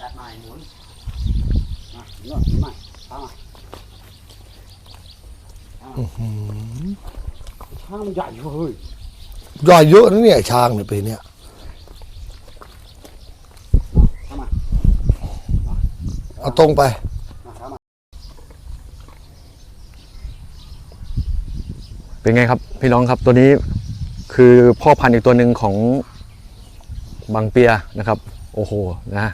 จัดใหม่หมุนมาหมุนหน่อยหมุนใหม่ตามมาตามมาช่างมันใหญ่เว้ยย่อยเยอะนะเนี่ยช้างเนี่ยปีเนี้ยเอาตรงไปเป็นไงครับ พี่น้องครับตัวนี้คือพ่อพันธุ์อีกตัวหนึ่งของบางเปียนะครับ โอ้โหนะ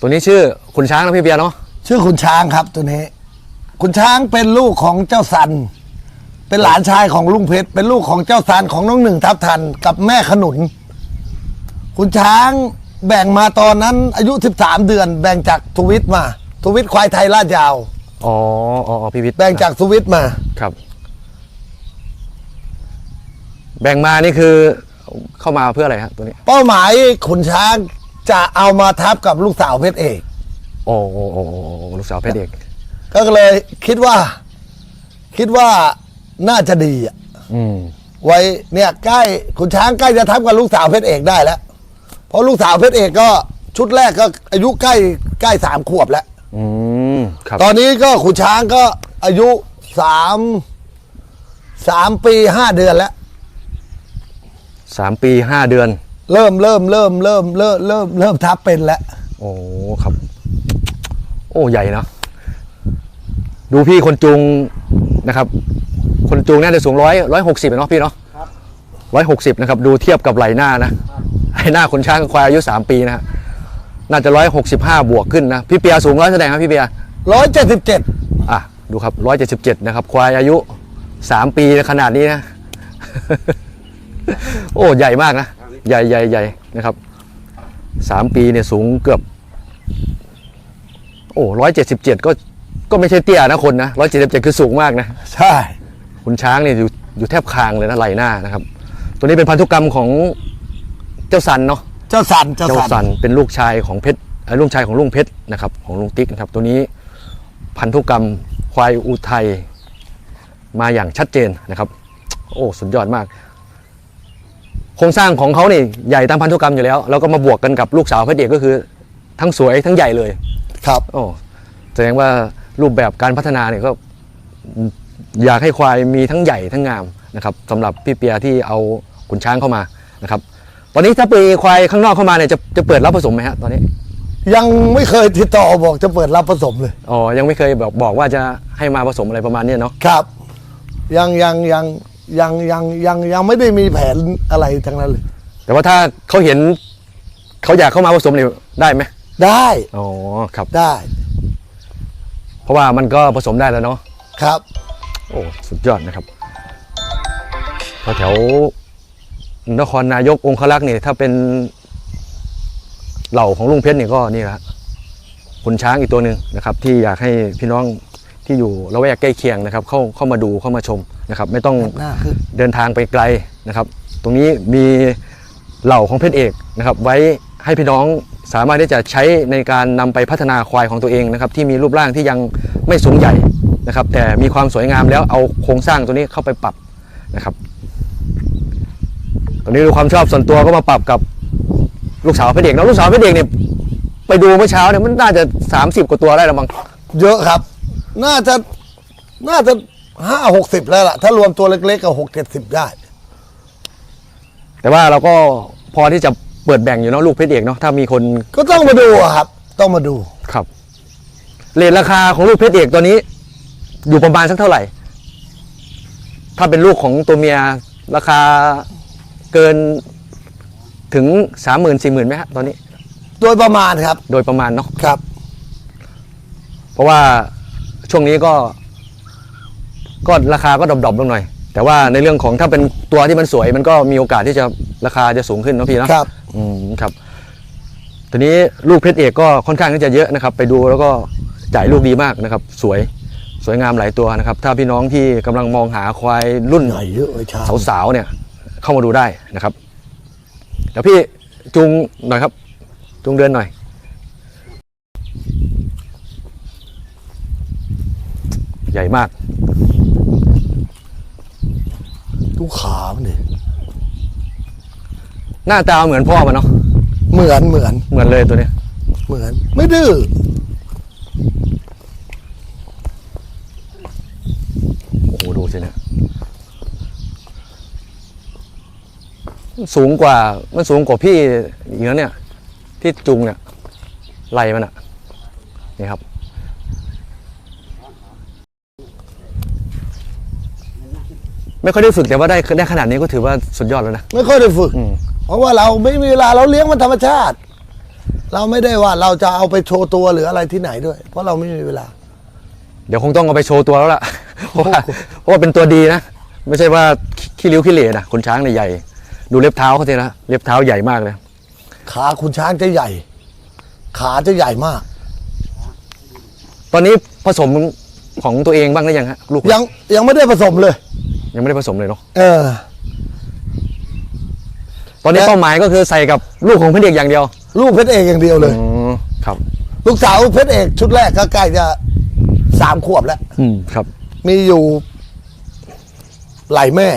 ตัวนี้ชื่อคุณช้างนะพี่เปียเนาะชื่อคุณช้างครับตัวนี้ คุณช้างเป็นลูกของเจ้าสัน เป็นหลานชายของลุงเพชร เป็นลูกของเจ้าสันของน้องหนึ่งทับทันกับแม่ขนุน คุณช้างแบ่งมาตอนนั้นอายุ 13 เดือน แบ่งจากทวิตมา ทวิตควายไทยลาดยาว อ๋ออ๋ออ๋อพี่วิทย์แบ่งจากทวิตมา ครับ แบ่งมานี่คือเข้ามาเพื่ออะไรฮะตัวนี้ เป้าหมายขุนช้าง จะเอามาทับกับลูกสาวเพชรเอก โอ้โอ้โอ้โอ้โอ้ลูกสาวเพชรเอกก็เลยคิดว่า คิดว่าน่าจะดีอะอืม ไว้เนี่ยใกล้ขุนช้างใกล้จะทับกับลูกสาวเพชรเอกได้แล้ว เพราะลูกสาวเพชรเอกก็ชุดแรกก็อายุใกล้ใกล้สามขวบแล้ว อืม ครับ ตอนนี้ก็ขุนช้างก็อายุสามสามปีห้าเดือนแล้ว สามปีห้าเดือน เริ่มเริ่มเริ่มเริ่มเริ่มเริ่มเริ่มทับเป็นแล้วโอ้ครับ โอ้ใหญ่เนอะดูพี่คนจูงนะครับ คนจูงน่าจะสูงร้อยร้อยหกสิบเนาะพี่เนาะครับร้อยหกสิบนะครับ ดูเทียบกับไหล่หน้านะไหล่หน้าคนช้างกับควายอายุสามปีนะฮะน่าจะร้อยหกสิบห้าบวกขึ้นนะพี่เปียสูงร้อยแสดงครับพี่เปียร้อยเจ็ดสิบเจ็ดอะดูครับร้อยเจ็ดสิบเจ็ดนะครับ ควายอายุสามปีขนาดนี้นะ โอ้ใหญ่มากนะ ใหญ่ใหญ่ใหญ่นะครับสามปีเนี่ยสูงเกือบ โอ้ร้อยเจ็ดสิบเจ็ดก็ก็ไม่ใช่เตี้ยนะคนนะร้อยเจ็ดสิบเจ็ดคือสูงมากนะ ใช่คุณช้างเนี่ยอยู่อยู่แทบคางเลยนะไหล่หน้านะครับ ตัวนี้เป็นพันธุกรรมของเจ้าสันเนาะเจ้าสันเจ้าเจ้าสัสันนเป็นลูกชายของเพชรเอ่อลูกชายของลุงเพชรนะครับ ของลุงติ๊กนะครับ ตัวนี้พันธุกรรมควายอุทัยมาอย่างชัดเจนนะครับ โอ้สุดยอดมาก โครงสร้างของเขาเนี่ยใหญ่ตามพันธุกรรมอยู่แล้ว แล้วก็มาบวกกันกับลูกสาวเพชรเอกก็คือ ทั้งสวยทั้งใหญ่เลย ครับ โอ้แสดงว่ารูปแบบการพัฒนาเนี่ยก็อยากให้ควายมีทั้งใหญ่ทั้งงามนะครับสำหรับพี่เปียที่เอาขุนช้างเข้ามานะครับ ตอนนี้ถ้าไปควายข้างนอกเข้ามาเนี่ยจะจะเปิดรับผสมไหมฮะตอนนี้ยังไม่เคยติดต่อบอกจะเปิดรับผสมเลย อ๋อยังไม่เคยบอกบอกว่าจะให้มาผสมอะไรประมาณเนี้ยเนาะครับ ยังยังยัง ยังยังยังยังไม่ได้มีแผนอะไรทั้งนั้นเลย แต่ว่าถ้าเขาเห็น เขาอยากเข้ามาผสมเนี่ยได้ไหมได้อ๋อครับ ได้เพราะว่ามันก็ผสมได้แล้วเนาะครับ โอ้สุดยอดนะครับแถวๆนครนายกองคลักษ์เนี่ยถ้าเป็น เหล่าของลุงเพชรเนี่ยก็นี่แหละคุณช้างอีกตัวหนึ่งนะครับ ที่อยากให้พี่น้องที่อยู่ละแวกใกล้เคียงนะครับ เข้าเข้ามาดูเข้ามาชม นะครับไม่ต้องหน้าขึ้นเดินทางไปไกลนะครับ ตรงนี้มีเหล่าของเพชรเอกนะครับ ไว้ให้พี่น้องสามารถที่จะใช้ในการนำไปพัฒนาควายของตัวเองนะครับ ที่มีรูปร่างที่ยังไม่สูงใหญ่นะครับ แต่มีความสวยงามแล้วเอาโครงสร้างตัวนี้เข้าไปปรับนะครับตอนนี้ดูความชอบส่วนตัวก็มาปรับกับลูกสาวเพชรเอกเนอะลูกสาวเพชรเอกเนี่ยไปดูเมื่อเช้าเนี่ยมันน่าจะ 30 กว่าตัวได้แล้วมั้งเยอะครับ น่าจะน่าจะ ห้าหกสิบแล้วล่ะ ถ้ารวมตัวเล็กๆก็หกเจ็ดสิบได้ แต่ว่าเราก็พอที่จะเปิดแบ่งอยู่เนาะลูกเพชรเอกเนาะถ้ามีคนก็ต้องมาดูอะครับ ต้องมาดู ครับเรทราคาของลูกเพชรเอกตัวนี้ อยู่ประมาณสักเท่าไหร่ ถ้าเป็นลูกของตัวเมียราคาเกินถึงสามหมื่นสี่หมื่นไหมฮะตอนนี้ โดยประมาณครับ โดยประมาณเนาะครับ เพราะว่าช่วงนี้ก็ ก็ราคาก็ดรอปๆลงหน่อย แต่ว่าในเรื่องของถ้าเป็นตัวที่มันสวย มันก็มีโอกาสที่จะราคาจะสูงขึ้นเนาะพี่เนาะครับ อืมครับทีนี้ลูกเพชรเอกก็ค่อนข้างที่จะเยอะนะครับ ไปดูแล้วก็จ่ายลูกดีมากนะครับ สวยสวยงามหลายตัวนะครับ ถ้าพี่น้องที่กำลังมองหาควายรุ่น ใหญ่เยอะเลยช้างสาวๆเนี่ยเข้ามาดูได้นะครับเดี๋ยวพี่จูงหน่อยครับจูงเดินหน่อย ใหญ่มาก ทุกขามันดิหน้าตาเหมือนพ่อมันเนาะเหมือนเหมือนเหมือนเลยตัวเนี้ยเหมือน ไม่ดื้อโอ้โหดูสิเนี่ยมันสูงกว่ามันสูงกว่าพี่อีกแล้วเนี่ย ที่จุงเนี่ยไหลมันอะนี่ครับ ไม่ค่อยได้ฝึกแต่ว่าได้ได้ขนาดนี้ก็ถือว่าสุดยอดแล้วนะ ไม่ค่อยได้ฝึกอืมเพราะว่าเราไม่มีเวลาเราเลี้ยงมันธรรมชาติ เราไม่ได้ว่าเราจะเอาไปโชว์ตัวหรืออะไรที่ไหนด้วย เพราะเราไม่มีเวลา เดี๋ยวคงต้องเอาไปโชว์ตัวแล้วล่ะ เพราะว่าเพราะว่าเป็นตัวดีนะ ไม่ใช่ว่าขี้ริ้วขี้เหร่นะขนช้างเนี่ยใหญ่ ดูเล็บเท้าเขาสินะเล็บเท้าใหญ่มากเลย ขาคุณช้างจะใหญ่ ขาจะใหญ่มาก ตอนนี้ผสมของตัวเองบ้างหรือยังฮะลูกยังยังไม่ได้ผสมเลย ยังไม่ได้ผสมเลยเนาะเออ ตอนนี้และ เป้าหมายก็คือใส่กับลูกของเพื่อนเด็กอย่างเดียวลูกเพชรเอกอย่างเดียวเลย อืมครับ ลูกสาวเพชรเอกชุดแรกก็ใกล้จะสามขวบแล้ว อืมครับ มีอยู่ไหลแม่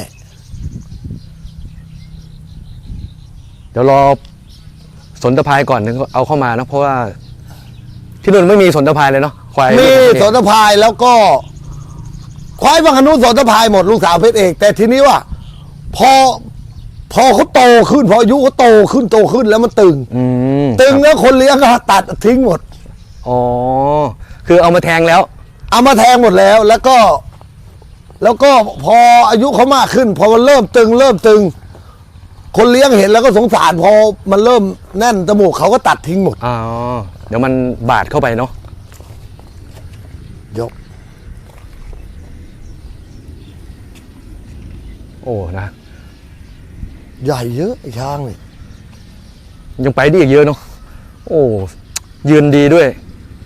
เดี๋ยวรอสนตะพายก่อนถึงเอาเข้ามานะเพราะว่า ที่นู่นไม่มีสนตะพายเลยเนาะควายมีลูกสนทพายแล้วก็ ควายบางขนุนสนทพายหมดลูกสาวเพชรเอก แต่ทีนี้ว่า พอพอเขาโตขึ้น พออายุเขาโตขึ้นโตขึ้นแล้วมันตึง อืมตึงครับแล้วคนเลี้ยงก็ตัดทิ้งหมด อ๋อ คือเอามาแทงแล้ว เอามาแทงหมดแล้วแล้วก็ แล้วก็พออายุเขามากขึ้น พอมันเริ่มตึง เริ่มตึง คนเลี้ยงเห็นแล้วก็สงสาร พอมันเริ่มแน่นจมูกเขาก็ตัดทิ้งหมด อ๋อ เดี๋ยวมันบาดเข้าไปเนาะ ยก โอ้นะ ใหญ่เยอะไอ้ช้างนี่ยังไปได้อีกเยอะเนาะโอ้ยืนดีด้วย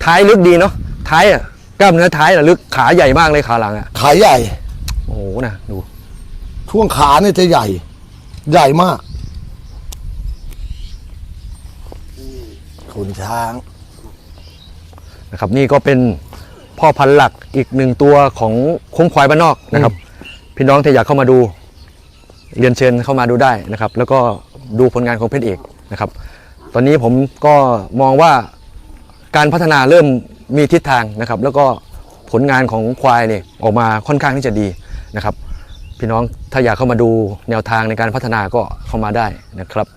ท้ายลึกดีเนาะท้ายอะกล้ามเนื้อท้ายอะลึกขาใหญ่มากเลยขาหลังอะขาใหญ่ โอ้โหนะดู ช่วงขาเนี่ยจะใหญ่ ใหญ่มากขุนช้างนะครับนี่ก็เป็นพ่อพันธุ์หลักอีกหนึ่งตัวของคุ้มควายบ้านนอกนะครับ พี่น้องที่อยากเข้ามาดู เรียนเชิญเข้ามาดูได้นะครับ แล้วก็ดูผลงานของเพชรเอกนะครับ ตอนนี้ผมก็มองว่าการพัฒนาเริ่มมีทิศทางนะครับ แล้วก็ผลงานของควายเนี่ยออกมาค่อนข้างที่จะดีนะครับ พี่น้องถ้าอยากเข้ามาดูแนวทางในการพัฒนาก็เข้ามาได้นะครับ